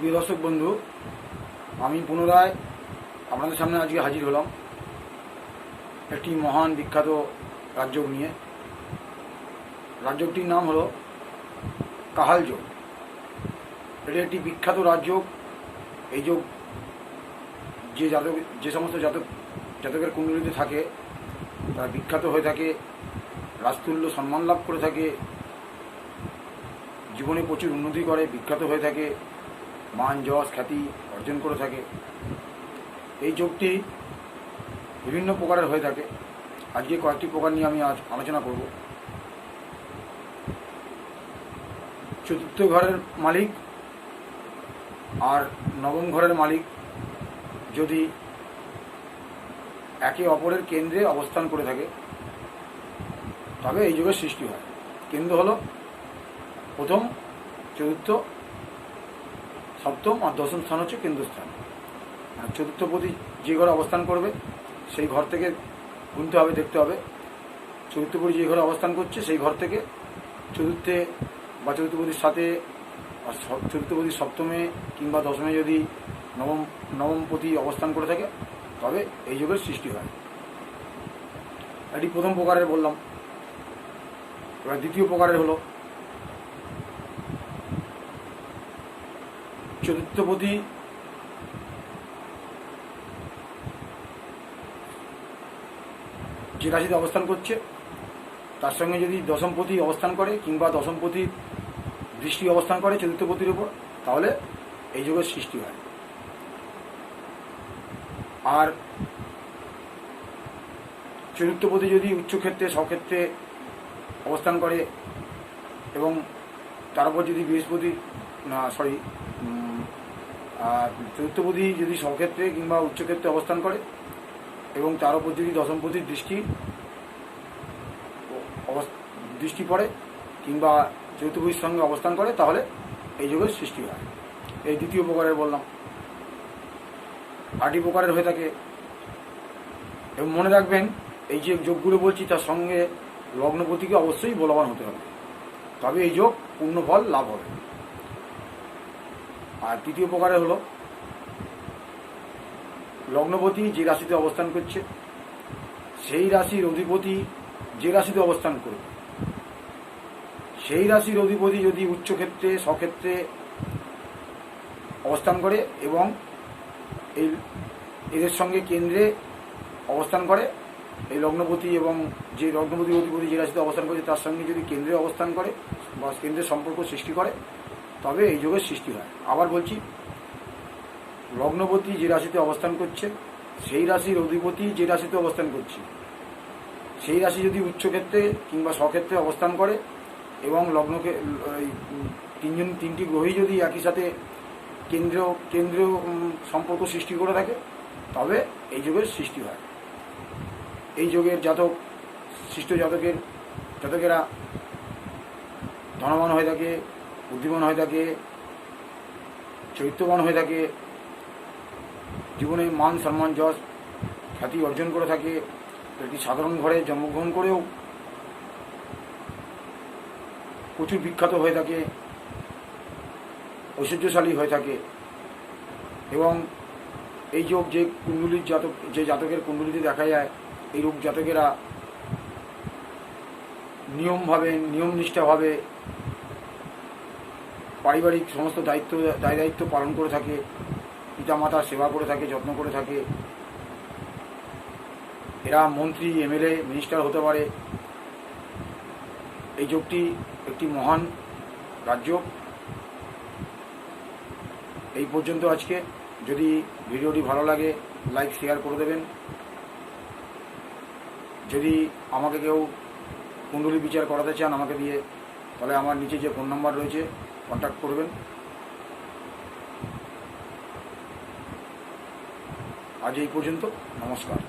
প্রিয় দর্শক বন্ধু, আমি পুনরায় আপনাদের সামনে আজকে হাজির হলাম একটি মহান বিখ্যাত রাজযোগ নিয়ে। রাজযোগটির নাম হলো কাহাল যোগ। এটি একটি বিখ্যাত রাজযোগ। এই যোগ যে জাতক, যে সমস্ত জাতক, জাতকের কুণ্ডলিতে থাকে, তারা বিখ্যাত হয়ে থাকে, রাজতুল্য সম্মান লাভ করে থাকে, জীবনে প্রচুর উন্নতি করে, বিখ্যাত হয়ে থাকে মান, যশ, খ্যাতি অর্জন করে থাকে। এই যোগটি বিভিন্ন প্রকারের হয়ে থাকে। আজকে কয়েকটি প্রকার নিয়ে আমি আজ আলোচনা করব। চতুর্থ ঘরের মালিক আর নবম ঘরের মালিক যদি একে অপরের কেন্দ্রে অবস্থান করে থাকে, তবে এই যুগের সৃষ্টি হয়। কেন্দ্র হলো প্রথম, চতুর্থ সপ্তম আর দশম স্থান হচ্ছে কেন্দ্রস্থান। আর চতুর্থপতি যে ঘরে অবস্থান করবে, সেই ঘর থেকে গুনতে হবে, দেখতে হবে। চতুর্থপতি যে ঘরে অবস্থান করছে, সেই ঘর থেকে চতুর্থে বা চতুর্থপতির সাথে আর চতুর্থপতি সপ্তমে কিংবা দশমে যদি নবম নবমপতি অবস্থান করে থাকে, তবে এই যুগের সৃষ্টি হয়। এটি প্রথম প্রকারের বললাম। এবার দ্বিতীয় প্রকারের হলো চতুর্থপতি যে রাশিতে অবস্থান করছে, তার সঙ্গে যদি দশমপতি অবস্থান করে কিংবা দশমপতি দৃষ্টি অবস্থান করে চতুর্থপতির উপর, তাহলে এই যুগের সৃষ্টি হয়। আর চতুর্থপতি যদি উচ্চক্ষেত্রে, স্বক্ষেত্রে অবস্থান করে এবং তার উপর যদি বৃহস্পতি, না সরি আর চতুর্থপতি যদি স্বক্ষেত্রে কিংবা উচ্চক্ষেত্রে অবস্থান করে, এবং তার উপর যদি দশমপতির দৃষ্টি দৃষ্টি পড়ে কিংবা চতুর্থপতির সঙ্গে অবস্থান করে, তাহলে এই যুগের সৃষ্টি হয়। এই দ্বিতীয় প্রকারের বললাম। আটি প্রকারের হয়ে থাকে। এবং মনে রাখবেন, এই যে যোগগুলো বলছি, তার সঙ্গে লগ্নপতিকে অবশ্যই বলবান হতে হবে। তবে এই যোগ পূর্ণ ফল লাভ হবে। আর তৃতীয় প্রকারের হলো, লগ্নপতি যে রাশিতে অবস্থান করছে, সেই রাশির অধিপতি যে রাশিতে অবস্থান করবে। সেই রাশির অধিপতি যদি উচ্চক্ষেত্রে স্বক্ষেত্রে অবস্থান করে এবং এই, এদের সঙ্গে কেন্দ্রে অবস্থান করে, এই লগ্নপতি এবং যে লগ্নপতি অধিপতি যে রাশিতে অবস্থান করছে, তার সঙ্গে যদি কেন্দ্রে অবস্থান করে বা কেন্দ্রের সম্পর্ক সৃষ্টি করে তবে এই যোগের সৃষ্টি হয়। আবার বলছি, লগ্নপতি যে রাশিতে অবস্থান করছে, সেই রাশির অধিপতি যে রাশিতে অবস্থান করছে। সেই রাশি যদি উচ্চক্ষেত্রে কিংবা স্বক্ষেত্রে অবস্থান করে এবং লগ্নকে তিনজন, তিনটি গ্রহই যদি একই সাথে কেন্দ্র কেন্দ্রীয় সম্পর্ক সৃষ্টি করে থাকে, তবে এই যুগের সৃষ্টি হয়। এই যুগের জাতক, সৃষ্ট জাতকের, জাতকেরা ধনবান হয়ে থাকে বুদ্ধিমান হয়ে থাকে চরিত্রবান হয়ে থাকে, জীবনে মান সম্মান যশ, খ্যাতি অর্জন করে থাকে, একটি সাধারণ ঘরে জন্মগ্রহণ করেও প্রচুর বিখ্যাত হয়ে থাকে, ঐশ্বর্যশালী হয়ে থাকে এবং এই যোগ যে কুণ্ডলীর জাতক, যে জাতকের কুণ্ডলিতে দেখা যায়, এই রূপ জাতকেরা নিয়মভাবে, নিয়মনিষ্ঠাভাবে পারিবারিক সমস্ত দায়িত্ব, দায় দায়িত্ব পালন করে থাকে পিতামাতার সেবা করে থাকে, যত্ন করে থাকে। এরা মন্ত্রী, এমএলএ, মিনিস্টার হতে পারে। এই যোগটি একটি মহান রাজ্য। এই পর্যন্ত আজকে। যদি ভিডিওটি ভালো লাগে, লাইক, শেয়ার করে দেবেন। যদি আমাকে কেউ কুণ্ডলী বিচার করাতে চান, আমাকে দিয়ে তাহলে আমার নিচে যে ফোন নাম্বার রয়েছে কন্ট্যাক্ট করবেন। আজ এই পর্যন্ত নমস্কার।